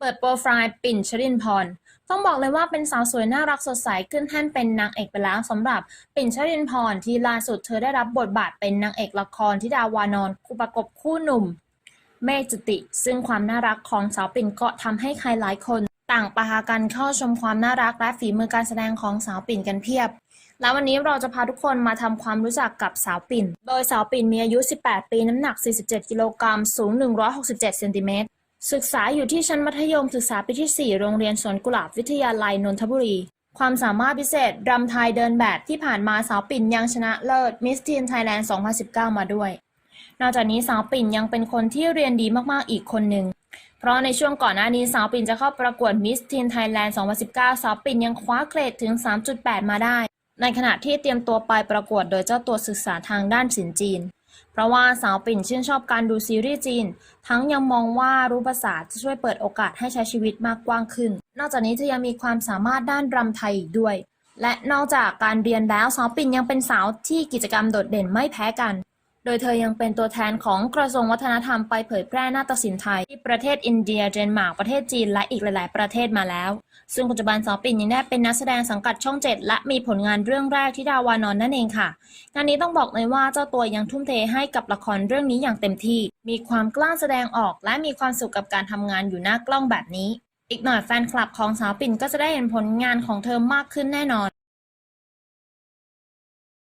เปิดโปรไฟล์ปิ่นชรินพร ต้องบอกเลยว่าเป็นสาวสวยน่ารักสดใสขึ้นแท่นเป็นนางเอกไปแล้วสำหรับปิ่นชรินพรที่ล่าสุดเธอได้รับบทบาทเป็นนางเอกละครที่ดาวานอนคู่ประกบคู่หนุ่ม เมจุติ ซึ่งความน่ารักของสาวปิ่นก็ทำให้ใครหลายคน ต่างปากันเข้าชมความน่ารักและฝีมือการแสดงของสาวปิ่นกันเพียบแล้ววันนี้เราจะพาทุกคนมาทำความรู้จักกับสาวปิ่น โดยสาวปิ่นมีอายุ 18 ปี น้ำหนัก 47 กิโลกรัม สูง 167 เซนติเมตร ศึกษาอยู่ที่ชั้นมัธยมศึกษาปีที่ 4 โรงเรียนสวนกุหลาบวิทยาลัยนนทบุรี ความสามารถพิเศษรำไทยเดินแบบที่ผ่านมาสาวปิ่นยังชนะเลิศมิสทีนไทยแลนด์ 2019 มาด้วย นอกจากนี้สาวปิ่นยังเป็นคนที่เรียนดีมากๆอีกคนหนึ่ง เพราะในช่วงก่อนหน้านี้สาวปิ่นจะเข้าประกวดมิสทีนไทยแลนด์ 2019 สาวปิ่นยังคว้าเกรดถึง 3.8 มาได้ ในขณะที่เตรียมตัวไปประกวดโดยเจ้าตัวศึกษาทางด้านศิลป์จีน ราะว่าสาวปิ่นชื่นชอบการดูซีรีส์จีน ทั้งยังมองว่ารู้ภาษาจะช่วยเปิดโอกาสให้ใช้ชีวิตมากกว้างขึ้น นอกจากนี้เธอยังมีความสามารถด้านรำไทยอีกด้วย และนอกจากการเรียนแล้วสาวปิ่นยังเป็นสาวที่กิจกรรมโดดเด่นไม่แพ้กัน โดยเธอยังเป็นตัวแทนของกระทรวงวัฒนธรรมไปเผยแพร่นาฏศิลป์ไทย ที่ประเทศอินเดียเดนมาร์กประเทศจีนและอีกหลาย ๆ ประเทศมาแล้ว ซึ่งปัจจุบันสาวปิ่นยังได้เป็นนักแสดงสังกัดช่อง7และมีผลงานเรื่องแรกที่ดาวานอนนั่นเองค่ะงานนี้ต้องบอกเลยว่าเจ้าตัวยังทุ่มเทให้กับละครเรื่องนี้อย่างเต็มที่ มีความกล้าแสดงออก และมีความสุขกับการทำงานอยู่หน้ากล้องแบบนี้ อีกหน่อยแฟนคลับของสาวปิ่นก็จะได้เห็นผลงานของเธอมากขึ้นแน่นอน